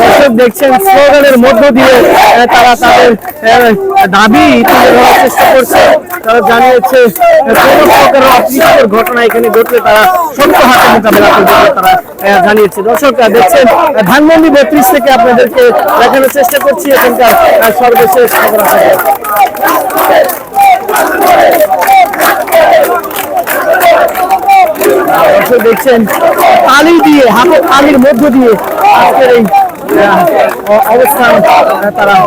দর্শক দেখছেন, স্লোগানের মধ্য দিয়ে তারা তাদের দাবি তুলে ধরার চেষ্টা করছে। তারা জানিয়েছে, কোনো প্রকার ঘটনা এখানে ঘটলে তারা সত্য হাতে মোকাবেলা করবে তারা জানিয়েছে। দর্শক দেখছেন ধানমন্ডি বত্রিশ থেকে আপনাদেরকে দেখানোর চেষ্টা করছি। এখানকার সর্বশেষ খবর আছে দেখছেন তালি দিয়ে হাতে তালির মধ্য দিয়ে আজকের এই আহ, অ- অবস্থান আহ,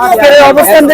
আজকের অবস্থান